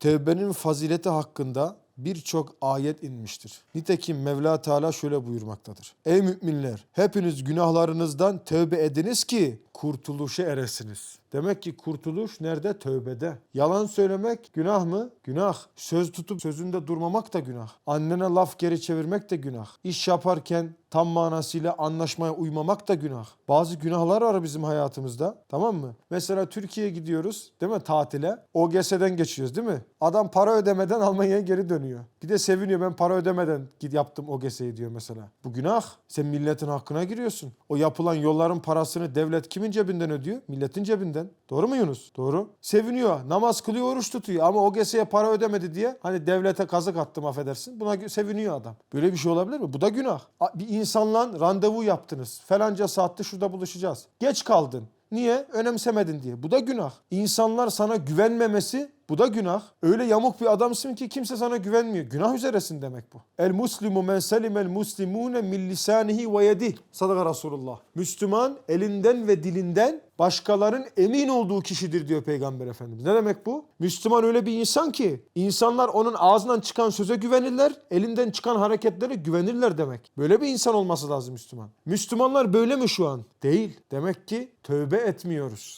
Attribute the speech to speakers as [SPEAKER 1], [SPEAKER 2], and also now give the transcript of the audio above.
[SPEAKER 1] tevbenin fazileti hakkında birçok ayet inmiştir. Nitekim Mevla Teala şöyle buyurmaktadır. Ey müminler hepiniz günahlarınızdan tövbe ediniz ki kurtuluşa eresiniz. Demek ki kurtuluş nerede? Tövbede. Yalan söylemek günah mı? Günah. Söz tutup sözünde durmamak da günah. Annene laf geri çevirmek de günah. İş yaparken tam manasıyla anlaşmaya uymamak da günah. Bazı günahlar var bizim hayatımızda. Tamam mı? Mesela Türkiye'ye gidiyoruz değil mi tatile? OGS'den geçiyoruz değil mi? Adam para ödemeden Almanya'ya geri dönüyor. Bir de seviniyor ben para ödemeden git yaptım OGS'yi diyor mesela. Bu günah. Sen milletin hakkına giriyorsun. O yapılan yolların parasını devlet kimin cebinden ödüyor? Milletin cebinden. Doğru mu Yunus? Doğru. Seviniyor. Namaz kılıyor, oruç tutuyor ama OGS'ye para ödemedi diye hani devlete kazık attım affedersin. Buna seviniyor adam. Böyle bir şey olabilir mi? Bu da günah. Bir insanla randevu yaptınız. Falanca saatte şurada buluşacağız. Geç kaldın. Niye? Önemsemedin diye. Bu da günah. İnsanlar sana güvenmemesi bu da günah. Öyle yamuk bir adamsın ki kimse sana güvenmiyor. Günah üzeresin demek bu. El muslimu men selimel muslimune min lisanihi ve yedih. Sadaka Resulullah. Müslüman elinden ve dilinden başkaların emin olduğu kişidir diyor Peygamber Efendimiz. Ne demek bu? Müslüman öyle bir insan ki insanlar onun ağzından çıkan söze güvenirler, elinden çıkan hareketlere güvenirler demek. Böyle bir insan olması lazım Müslüman. Müslümanlar böyle mi şu an? Değil. Demek ki tövbe etmiyoruz.